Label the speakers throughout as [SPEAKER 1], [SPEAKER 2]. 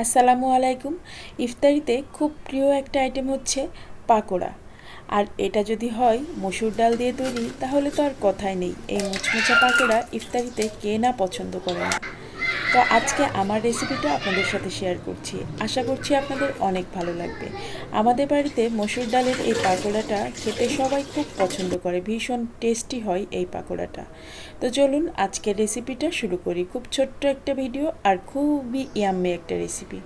[SPEAKER 1] আসসালামু আলাইকুম। ইফতারিতে খুব প্রিয় একটা আইটেম হচ্ছে পাকোড়া। আর এটা যদি হয় মসুর ডাল দিয়ে তৈরি, তাহলে তো আর কথাই নেই। এই মুচমুচা পাকোড়া ইফতারিতে কে না পছন্দ করে? না তো আজকে আমার রেসিপিটা আপনাদের সাথে শেয়ার করছি। আশা করছি আপনাদের অনেক ভালো লাগবে। আমাদের বাড়িতে মসুর ডালের এই পাকোড়াটা খেতে সবাই খুব পছন্দ করে, ভীষণ টেস্টি হয় এই পাকোড়াটা। তো চলুন আজকের রেসিপিটা শুরু করি। খুব ছোট্ট একটা ভিডিও আর খুবই ইয়াম্মি একটা রেসিপি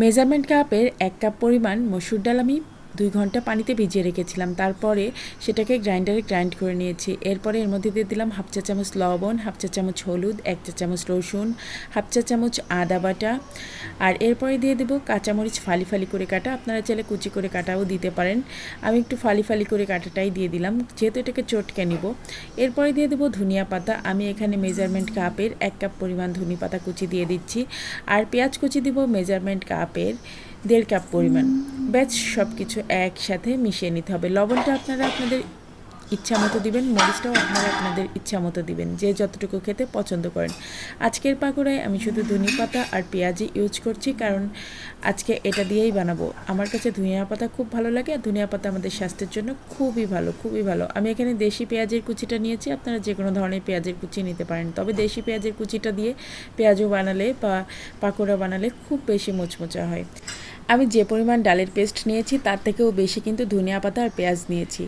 [SPEAKER 1] মেজারমেন্ট কাপের এক কাপ পরিমাণ মসুর ডাল আমি দুই ঘণ্টা পানিতে ভিজিয়ে রেখেছিলাম। তারপরে সেটাকে গ্রাইন্ডারে গ্রাইন্ড করে নিয়েছি। এরপরে এর মধ্যে দিয়ে দিলাম হাফ চা চামচ লবণ, হাফ চা চামচ হলুদ, এক চা চামচ রসুন, হাফ চা চামচ আদা বাটা। আর এরপরে দিয়ে দেবো কাঁচামরিচ ফালি ফালি করে কাটা। আপনারা চাইলে কুচি করে কাটাও দিতে পারেন। আমি একটু ফালি ফালি করে কাটাটাই দিয়ে দিলাম। যেহেতু এটাকে চটকে নিব। এরপরে দিয়ে দেবো ধনিয়া পাতা। আমি এখানে মেজারমেন্ট কাপের এক কাপ পরিমাণ ধনি পাতা কুচি দিয়ে দিচ্ছি। আর পেঁয়াজ কুচি দিব মেজারমেন্ট কাপের দেড় কাপ পরিমাণ। ব্যাচ সব কিছু একসাথে মিশিয়ে নিতে হবে। লবণটা আপনারা আপনাদের ইচ্ছা মতো দিবেন, মরিচটাও আপনারা আপনাদের ইচ্ছা মতো দিবেন, যে যতটুকু খেতে পছন্দ করেন। আজকের পাকোড়ায় আমি শুধু ধনিয়া পাতা আর পেঁয়াজই ইউজ করছি, কারণ আজকে এটা দিয়েই বানাবো। আমার কাছে ধনিয়া পাতা খুব ভালো লাগে, আর ধনিয়া পাতা আমাদের স্বাস্থ্যের জন্য খুবই ভালো খুবই ভালো। আমি এখানে দেশি পেঁয়াজের কুচিটা নিয়েছি, আপনারা যে কোনো ধরনের পেঁয়াজের কুচি নিতে পারেন। তবে দেশি পেঁয়াজের কুচিটা দিয়ে পেঁয়াজও বানালে বা পাকোড়া বানালে খুব বেশি মোচমোচা হয়। আমি যে পরিমাণ ডালের পেস্ট নিয়েছি, তার থেকেও বেশি কিন্তু ধনিয়া পাতা আর পেঁয়াজ নিয়েছি।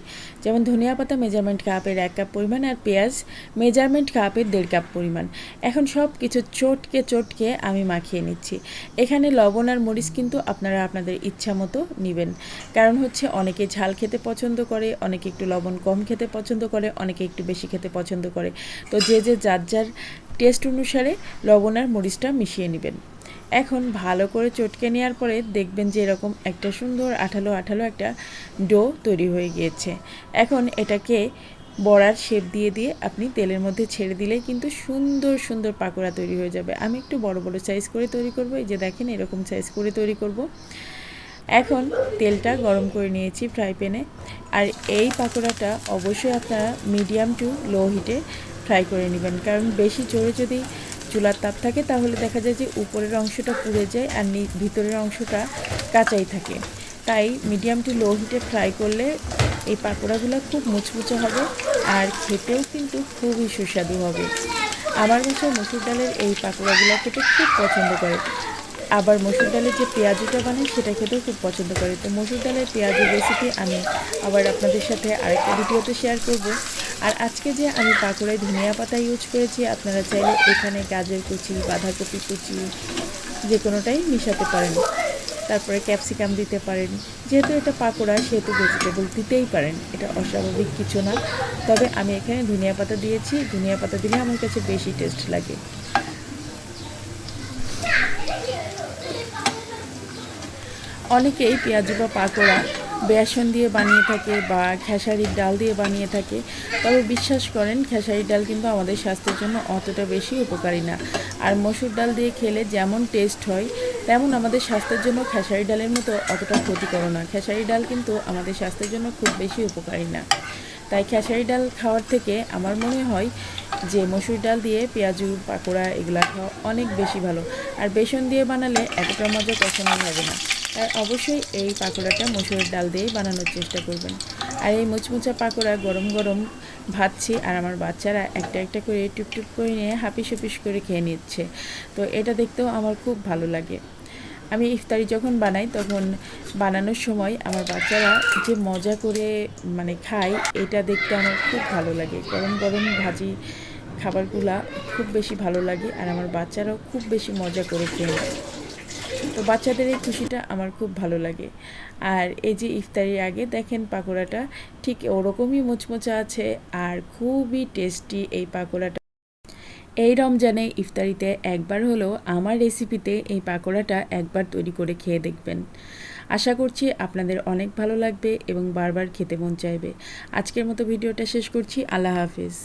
[SPEAKER 1] যেমন ধনিয়া পাতা মেজারমেন্ট কাপের এক কাপ পরিমাণ আর পেঁয়াজ, মেজারমেন্ট কাপের দেড় কাপ পরিমাণ। এখন সব কিছু চটকে চটকে আমি মাখিয়ে নিচ্ছি। এখানে লবণ আর মরিচ কিন্তু আপনারা আপনাদের ইচ্ছা মতো নেবেন। কারণ হচ্ছে অনেকে ঝাল খেতে পছন্দ করে, অনেকে একটু লবণ কম খেতে পছন্দ করে, অনেকে একটু বেশি খেতে পছন্দ করে। তো যে যে যার যার টেস্ট অনুসারে লবণ আর মরিচটা মিশিয়ে নেবেন। এখন ভালো করে চটকে নেওয়ার পরে দেখবেন যে এরকম একটা সুন্দর আঠালো আঠালো একটা ডো তৈরি হয়ে গিয়েছে। এখন এটাকে বড়ার শেপ দিয়ে দিয়ে আপনি তেলের মধ্যে ছেড়ে দিলে কিন্তু সুন্দর সুন্দর পাকোড়া তৈরি হয়ে যাবে। আমি একটু বড় বড় সাইজ করে তৈরি করব, এই যে দেখেন এরকম সাইজ করে তৈরি করব। এখন তেলটা গরম করে নিয়েছি ফ্রাই প্যানে আর এই পাকোড়াটা অবশ্যই আপনারা মিডিয়াম টু লো হিটে ফ্রাই করে নেবেন। কারণ বেশি জোরে যদি চুলার তাপ থাকে, তাহলে দেখা যায় যে উপরের অংশটা পুড়ে যায় আর ভিতরের অংশটা কাঁচাই থাকে। তাই মিডিয়াম টু লো হিটে ফ্রাই করলে এই পাকোড়াগুলো খুব মুচমুচে হবে আর খেতেও কিন্তু খুবই সুস্বাদু হবে। আমার বাসায় মসুর ডালের এই পাকোড়াগুলো খেতে খুব পছন্দ করে। আবার মসুর ডালের যে পেঁয়াজুটা বানাই সেটা খেতেও খুব পছন্দ করে। তো মসুর ডালের পেঁয়াজের রেসিপি আমি আবার আপনাদের সাথে আরেকটা ভিডিওতে শেয়ার করব। আর আজকে যে আমি পাকোড়ায় ধনিয়া পাতা ইউজ করেছি, আপনারা চাইলে এখানে গাজর কুচি, বাঁধাকপি কুচি, যে কোনোটাই মিশাতে পারেন। তারপরে ক্যাপসিকাম দিতে পারেন। যেহেতু এটা পাকোড়া, সেহেতু ভেজিটেবল দিতেই পারেন। এটা অস্বাভাবিক কিছু না। তবে আমি এখানে ধনিয়া পাতা দিয়েছি। ধনিয়া পাতা দিলে আমার কাছে বেশি টেস্ট লাগে। অনেকেই পেঁয়াজু বা পাকোড়া বেসন দিয়ে বানিয়ে থাকে বা খেসারির ডাল দিয়ে বানিয়ে থাকে। তবে বিশ্বাস করেন, খেসারির ডাল কিন্তু আমাদের স্বাস্থ্যের জন্য অতটা বেশি উপকারী না। আর মসুর ডাল দিয়ে খেলে যেমন টেস্ট হয়, তেমন আমাদের স্বাস্থ্যের জন্য খেসারি ডালের মতো অতটা ক্ষতিকর না। খেসারি ডাল কিন্তু আমাদের স্বাস্থ্যের জন্য খুব বেশি উপকারী না। তাই খেসারি ডাল খাওয়ার থেকে আমার মনে হয় যে মসুর ডাল দিয়ে পেঁয়াজু, পাকোড়া এগুলা খাওয়া অনেক বেশি ভালো। আর বেসন দিয়ে বানালে এতটা মজা কখনোই হবে না। তাই অবশ্যই এই পাকোড়াটা মসুরের ডাল দিয়েই বানানোর চেষ্টা করবেন। আর এই মুচমুচা পাকোড়া গরম গরম ভাজছি আর আমার বাচ্চারা একটা একটা করে টুপটুপ করে নিয়ে হাপিস হুপিস করে খেয়ে নিচ্ছে। তো এটা দেখতেও আমার খুব ভালো লাগে। আমি ইফতারি যখন বানাই তখন বানানোর সময় আমার বাচ্চারা যে মজা করে মানে খায় এটা দেখতে আমার খুব ভালো লাগে। গরম গরম ভাজি খাবারগুলা খুব বেশি ভালো লাগে আর আমার বাচ্চারাও খুব বেশি মজা করে খেয়ে তো বাচ্চাদের এই খুশিটা আমার খুব ভালো লাগে। আর এই যে ইফতারির আগে দেখেন পাকোড়াটা, ঠিক ওরকমই মুচমুচা আছে আর খুবই টেস্টি এই পাকোড়াটা। এই রমজানে ইফতারিতে একবার হলেও আমার রেসিপিতে এই পাকোড়াটা একবার তৈরি করে খেয়ে দেখবেন। আশা করছি আপনাদের অনেক ভালো লাগবে এবং বারবার খেতে মন চাইবে। আজকের মতো ভিডিওটা শেষ করছি। আল্লাহ হাফিজ।